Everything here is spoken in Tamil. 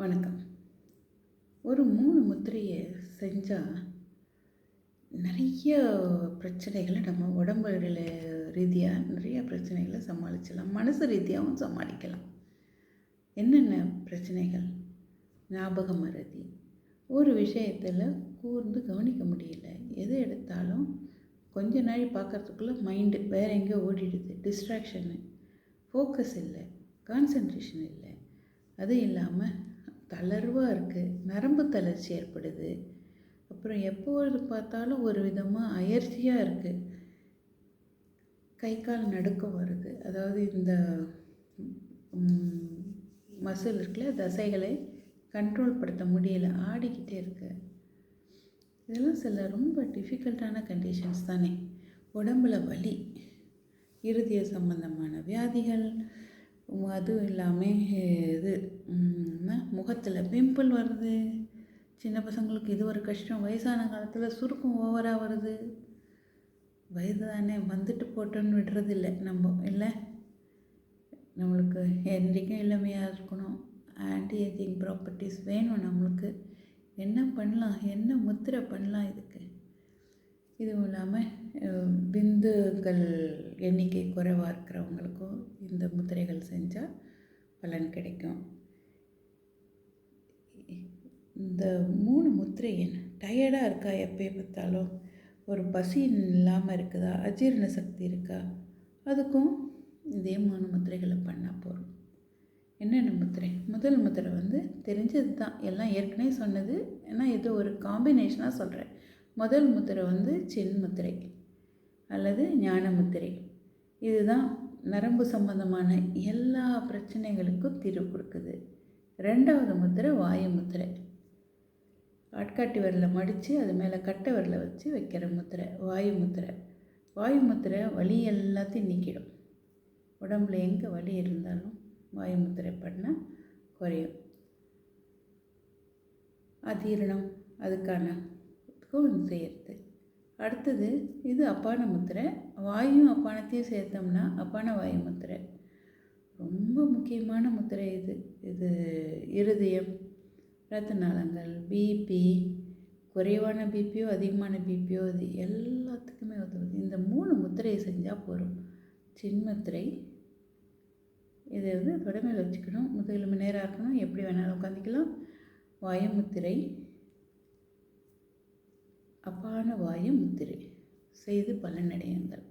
வணக்கம். ஒரு மூணு முத்திரையை செஞ்சால் நிறைய பிரச்சனைகளை நம்ம உடம்பு ரீதியாக நிறைய பிரச்சனைகளை சமாளிச்சிடலாம். மனசு ரீதியாகவும் சமாளிக்கலாம். என்னென்ன பிரச்சனைகள்? ஞாபக மறதி ஒரு விஷயத்தில் கூர்ந்து கவனிக்க முடியல. எது எடுத்தாலும் கொஞ்ச நாள் பார்க்குறதுக்குள்ளே மைண்டு வேறு எங்கேயோ ஓடிடுது. டிஸ்ட்ராக்ஷனு ஃபோக்கஸ் இல்லை. கான்சன்ட்ரேஷன் இல்லை. அது இல்லாமல் தளர்வாக இருக்குது நரம்பு தளர்ச்சி ஏற்படுது. அப்புறம் எப்பொழுது பார்த்தாலும் ஒரு விதமாக அயற்சியாக இருக்குது கை கால் நடுக்கம் வருது. அதாவது இந்த மசில் இருக்குல்ல தசைகளை கண்ட்ரோல் படுத்த முடியல. ஆடிக்கிட்டே இருக்கு. இதெல்லாம் சில ரொம்ப டிஃபிகல்ட்டான கண்டிஷன்ஸ் தானே. உடம்புல வலி இருதய சம்பந்தமான வியாதிகள் அதுவும் இல்லாமல் இது முகத்தில் பிம்பிள் வருது. சின்ன பசங்களுக்கு இது ஒரு கஷ்டம். வயசான காலத்தில் சுருக்கம் ஓவராக வருது. வயது தானே வந்துட்டு போட்டோன்னு விடுறதில்ல நம்ம. இல்லை? நம்மளுக்கு என்றைக்கும் இளமையாக இருக்கணும். ஆன்டி ஏஜிங் ப்ராப்பர்ட்டிஸ் வேணும் நம்மளுக்கு. என்ன பண்ணலாம்? என்ன முத்திரை பண்ணலாம் இதுக்கு? இதுவும் இல்லாமல் பிந்துகள் எண்ணிக்கை குறைவாக இருக்கிறவங்களுக்கும் இந்த முத்திரைகள் செஞ்சால் பலன் கிடைக்கும். இந்த மூணு முத்திரை என்ன டயர்டாக இருக்கா எப்போ பார்த்தாலும்? ஒரு பசி இல்லாமல் இருக்குதா? அஜீரண சக்தி இருக்கா? அதுக்கும் இதே மூணு முத்திரைகளை பண்ணால் போதும். என்னென்ன முத்திரை? முதல் முத்திரை வந்து தெரிஞ்சது தான். எல்லாம் ஏற்கனவே சொன்னது. ஏன்னா இது ஒரு காம்பினேஷனாக சொல்கிறேன் முதல் முத்திரை வந்து சின் முத்திரை அல்லது ஞான முத்திரை. இதுதான் நரம்பு சம்பந்தமான எல்லா பிரச்சனைகளுக்கும் தீர்வு கொடுக்குது. ரெண்டாவது முத்திரை வாயு முத்திரை. ஆட்காட்டி விரலை மடித்து அது மேலே கட்டை விரலை வச்சு வைக்கிற முத்திரை வாயு முத்திரை. வாயு முத்திரை வலி எல்லாத்தையும் நீக்கிடும். உடம்புல எங்கே வலி இருந்தாலும் வாயு முத்திரை பண்ணால் குறையும். அதீரணம் அதுக்கான இதுக்கும் செய்கிறது அடுத்தது இது அப்பான முத்திரை. வாயும் அப்பானத்தையும் சேர்த்தோம்னா அப்பான வாயு முத்திரை. ரொம்ப முக்கியமான முத்திரை இது. இது இருதயம் இரத்த நாளங்கள் பிபி குறைவான பிபியோ அதிகமான பிபியோ அது எல்லாத்துக்குமே உதவுது இந்த மூணு முத்திரையை செஞ்சால் போதும். சின்முத்திரை இதை வந்து தொடமையில் வச்சுக்கணும். முதுகெலும்பு நேராக இருக்கணும். எப்படி வேணாலும் உட்காந்துக்கலாம் வாயமுத்திரை அப்பான வாயு முத்திரை. செய்து பலனடையுங்கள்.